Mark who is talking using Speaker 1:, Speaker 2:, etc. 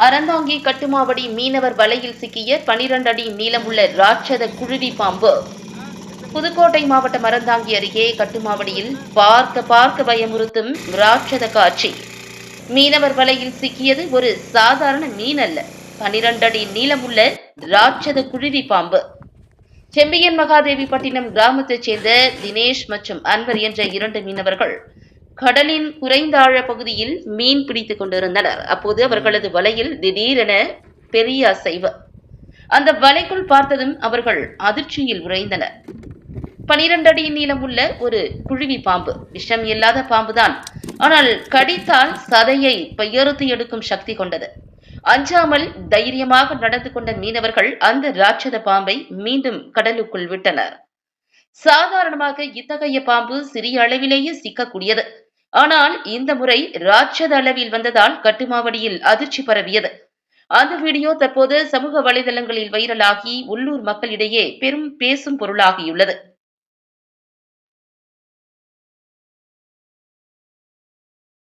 Speaker 1: அறந்தாங்கி கட்டுமாவடி மீனவர் வலையில் சிக்கிய 12 அடி நீளமுள்ள ராட்சத குருவி பாம்பு. புதுக்கோட்டை மாவட்டம் அறந்தாங்கி அருகே கட்டுமாவடியில் பார்க்க பார்க்க பயமுறுத்தும் ராட்சத காட்சி. மீனவர் வலையில் சிக்கியது ஒரு சாதாரண மீன் அல்ல. 12 அடி நீளமுள்ள ராட்சத குழுவி பாம்பு. செம்பியன் மகாதேவி பட்டினம் கிராமத்தைச் சேர்ந்த தினேஷ் மற்றும் அன்வர் என்ற இரண்டு மீனவர்கள் கடலின் குறைந்த ஆழ பகுதியில் மீன் பிடித்துக் கொண்டிருந்தனர். அப்போது அவர்களது வலையில் திடீரென பெரிய அசைவு. அந்த வலைக்குள் பார்த்ததும் அவர்கள் அதிர்ச்சியில் உறைந்தனர். பனிரெண்டு அடி உள்ள ஒரு குழுவி பாம்பு. விஷம் இல்லாத பாம்புதான். ஆனால் கடித்தால் சதையை பெயர்த்து எடுக்கும் சக்தி கொண்டது. அஞ்சாமல் தைரியமாக நடந்து கொண்ட மீனவர்கள் அந்த ராட்சத பாம்பை மீண்டும் கடலுக்குள் விட்டனர். சாதாரணமாக இத்தகைய பாம்பு சிறிய அளவிலேயே சிக்கக்கூடியது. ஆனால் இந்த முறை ராட்சத அளவில் வந்ததால் கட்டுமாவடியில் அதிர்ச்சி பரவியது. அந்த வீடியோ தற்போது சமூக வலைதளங்களில் வைரலாகி உள்ளூர் மக்களிடையே பெரும் பேசும் பொருளாகியுள்ளது.